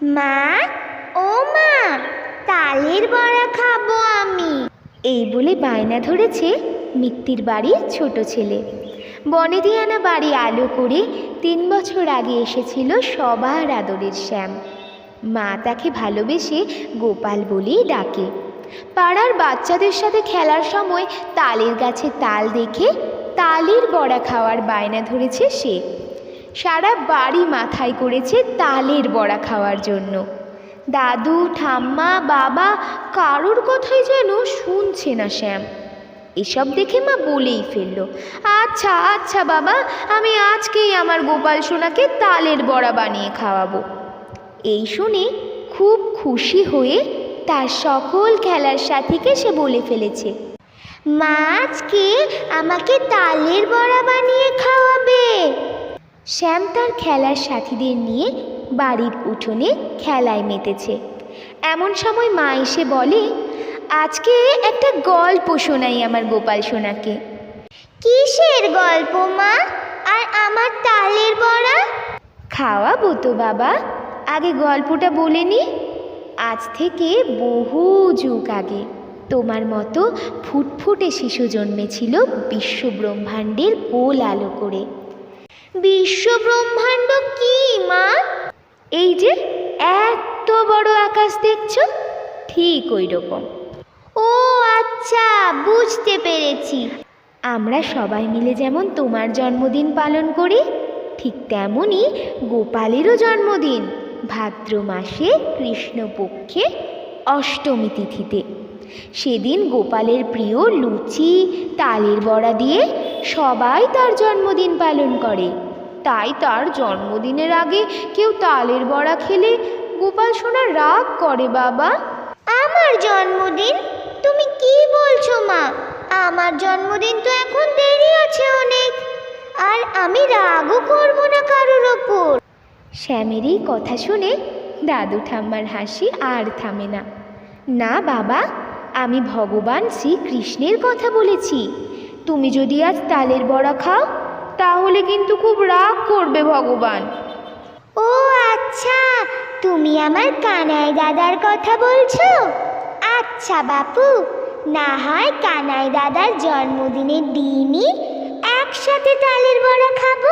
মা, ও মা, তালের বড়া খাব আমি। এই বলে বায়না ধরেছে মিত্তির বাড়ির ছোট ছেলে। বনেদিয়ানা বাড়ি আলো করে তিন বছর আগে এসেছিল সবার আদরের শ্যাম। মা তাকে ভালোবেসে গোপাল বলেই ডাকে। পাড়ার বাচ্চাদের সাথে খেলার সময় তালের গাছে তাল দেখে তালের বড়া খাওয়ার বায়না ধরেছে সে। সারা বাড়ি মাথায় করেছে তালের বড়া খাওয়ার জন্য। দাদু, ঠাম্মা, বাবা কারোর কথাই যেন শুনছে না শ্যাম। এসব দেখে মা বলেই ফেলল আচ্ছা আচ্ছা বাবা, আমি আজকেই আমার গোপাল সোনাকে তালের বড়া বানিয়ে খাওয়াবো। এই শুনে খুব খুশি হয়ে তার সকল খেলার সাথীকে সে বলে ফেলেছে, মা আজকে আমাকে তালের বড়া বানিয়ে খাওয়াবে। শ্যাম তার খেলার সাথীদের নিয়ে বাড়ির উঠোনে খেলায় মেতেছে। এমন সময় মা এসে বলে, আজকে একটা গল্প শোনাই আমার গোপাল সোনাকে। কিসের গল্প মা? আর আমার তালের বড়া? খাওয়াবো তো বাবা। আগে গল্পটা বলে নি। আজ থেকে বহু যুগ আগে তোমার মতো ফুটফুটে শিশু জন্মেছিল বিশ্ব ব্রহ্মাণ্ডের কোল আলো করে। বিশ্ব ব্রহ্মাণ্ড কি, মা? এই যে এত বড় আকাশ দেখছ, ঠিক ওই রকম ও আচ্ছা বুঝতে পেরেছি। আমরা সবাই মিলে যেমন তোমার জন্মদিন পালন করি, ঠিক তেমনই গোপালেরও জন্মদিন, ভাদ্র মাসে কৃষ্ণপক্ষে অষ্টমী তিথিতে। সেদিন গোপালের প্রিয় লুচি, তালের বড়া দিয়ে সবাই তার জন্মদিন পালন করে। তাই তার জন্মদিনের আগে কেউ তালের বড়া খেলে গোপাল সোনা রাগ করে বাবা। আমার জন্মদিন? তুমি কি বলছো মা? আমার জন্মদিন তো এখন দেরি আছে অনেক। আর আমি রাগও করব না কারোর ওপর। শ্যামের এই কথা শুনে দাদু ঠাম্মার হাসি আর থামে না। না বাবা আমি ভগবান শ্রীকৃষ্ণের কথা বলেছি। তুমি যদি আজ তালের বড়া খাও, তাহলে কিন্তু খুব রাগ করবে ভগবান। ও আচ্ছা তুমি আমার কানাই দাদার কথা বলছো? আচ্ছা বাপু, না হয় কানাই দাদার জন্মদিনের দিনই একসাথে তালের বড়া খাব?